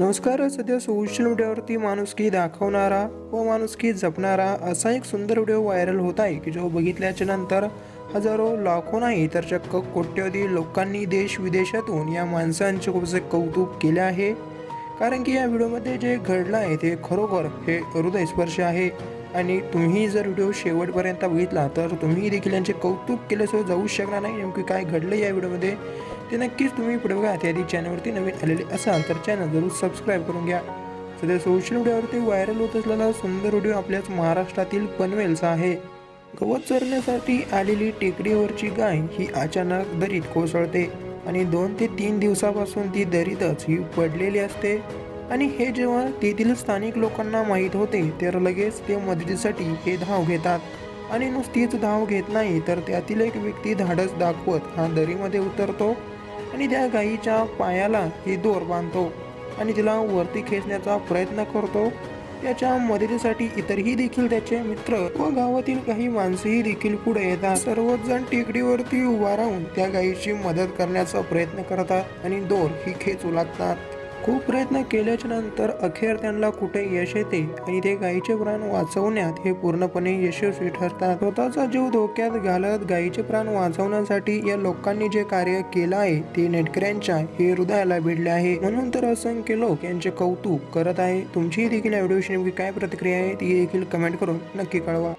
नमस्कार सध्या सोशल मीडियावरती माणुसकी दाखवणारा व माणुसकी जपणारा असा एक सुंदर व्हिडिओ व्हायरल होत आहे की जो बघितल्याच्या नंतर हजारो लाखो नाही तर चक्क कोट्यवधी लोकांनी देश विदेशातून या माणसांचे खूपसे कौतुक केले आहे. कारण की या व्हिडिओमध्ये जे घडलं आहे ते खरोखर हे हृदयस्पर्श आहे. आणि तुम्ही जर व्हिडिओ शेवटपर्यंत बघितला तर तुम्ही देखील यांचे कौतुक केल्याशिवाय जाऊ शकणार नाही. नेमकी काय घडलं या व्हिडिओमध्ये? ते नक्कीच तुम्ही पुढे बघा. त्याआधी चॅनलवरती नवीन आलेले असाल तर चॅनल जरूर सबस्क्राईब करून घ्या. सध्या सोशल मीडियावरती व्हायरल होत असलेला सुंदर व्हिडिओ आपल्याच महाराष्ट्रातील पनवेलचा आहे. गवत चरण्यासाठी आलेली टेकडीवरची गाय ही अचानक दरीत कोसळते आणि दोन ते तीन दिवसापासून ती दरीतच ही पडलेली असते. आणि हे जेव्हा तेथील स्थानिक लोकांना माहीत होते तर लगेच ते मदतीसाठी हे धाव घेतात. आणि नुसतीच धाव घेत नाही तर त्यातील एक व्यक्ती धाडस दाखवत हा दरीमध्ये उतरतो. आणि त्या गायीच्या पायाला ही दोर बांधतो आणि तिला वरती खेचण्याचा प्रयत्न करतो. त्याच्या मदतीसाठी इतरही देखील त्याचे मित्र व गावातील काही माणसेही देखील पुढे येतात. सर्वच जण टेकडीवरती उभा राहून त्या गायीची मदत करण्याचा प्रयत्न करतात आणि दोर ही खेचू लागतात. खूप प्रयत्न केल्याच्यानंतर अखेर त्यांना कुठे यश येते आणि ते गायीचे प्राण वाचवण्यात हे पूर्णपणे यशस्वी ठरतात. स्वतःचा जीव धोक्यात घालत गायीचे प्राण वाचवण्यासाठी या लोकांनी जे कार्य केलं आहे ते नेटकऱ्यांच्या हे हृदयाला भिडले आहे. म्हणून तर असंख्य लोक यांचे कौतुक करत आहे. तुमची देखील या व्हिडिओशी नेमकी काय प्रतिक्रिया आहे ती देखील कमेंट करून नक्की कळवा.